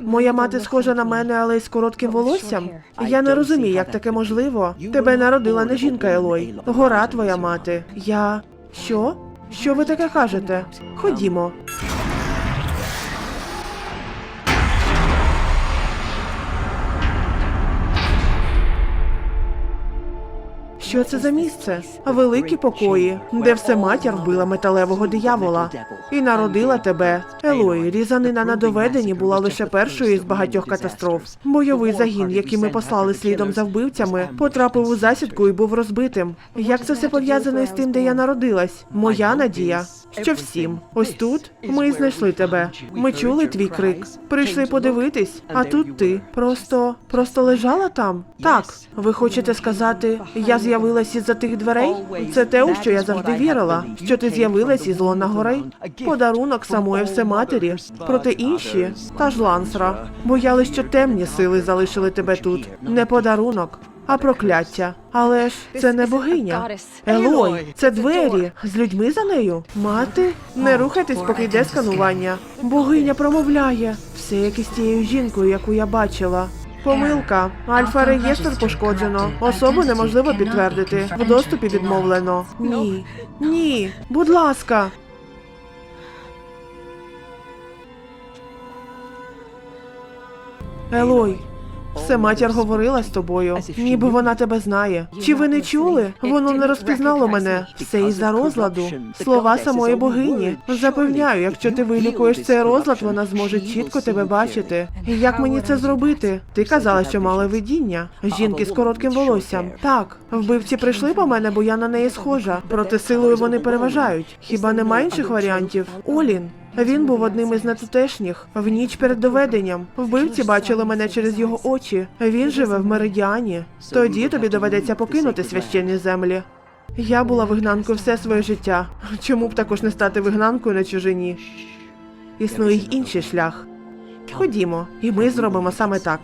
Моя мати схожа на мене, але й з коротким волоссям. Я не розумію, як таке можливо. Тебе народила не жінка Елой. Гора твоя мати. Я. Що? Що ви таке кажете? Ходімо. Що це за місце? Великі покої, де все матір вбила металевого диявола і народила тебе. Елой, різанина на доведенні була лише першою із багатьох катастроф. Бойовий загін, який ми послали слідом за вбивцями, потрапив у засідку і був розбитим. Як це все пов'язано із тим, де я народилась? Моя надія. Що всім, ось тут ми знайшли тебе. Ми чули твій крик. Прийшли подивитись, а тут ти просто просто лежала там. Так, ви хочете сказати, я з'явилась із-за тих дверей? Це те, у що я завжди вірила, що ти з'явилась із лона гори. Подарунок самої всематері. Проте інші та ж лансра боялись, що темні сили залишили тебе тут. Не подарунок. А прокляття. Але ж це не богиня. Елой, це двері з людьми за нею. Мати, не рухайтесь, поки йде сканування. Богиня промовляє все як із тією жінкою, яку я бачила. Помилка. Альфа-реєстр пошкоджено. Особу неможливо підтвердити. В доступі відмовлено. Ні. Ні. Будь ласка. Елой, все матір говорила з тобою, ніби вона тебе знає. Чи ви не чули? Воно не розпізнало мене. Все із-за розладу. Слова самої богині. Запевняю, якщо ти вилікуєш цей розлад, вона зможе чітко тебе бачити. І Як мені це зробити? Ти казала, що мала видіння. Жінки з коротким волоссям. Так, вбивці прийшли по мене, бо я на неї схожа. Проте силою вони переважають. Хіба нема інших варіантів? Олін. Він був одним із нетутешніх. В ніч перед доведенням. Вбивці бачили мене через його очі. Він живе в меридіані. Тоді тобі доведеться покинути священні землі. Я була вигнанкою все своє життя. Чому б також не стати вигнанкою на чужині? Існує й інший шлях. Ходімо, і ми зробимо саме так.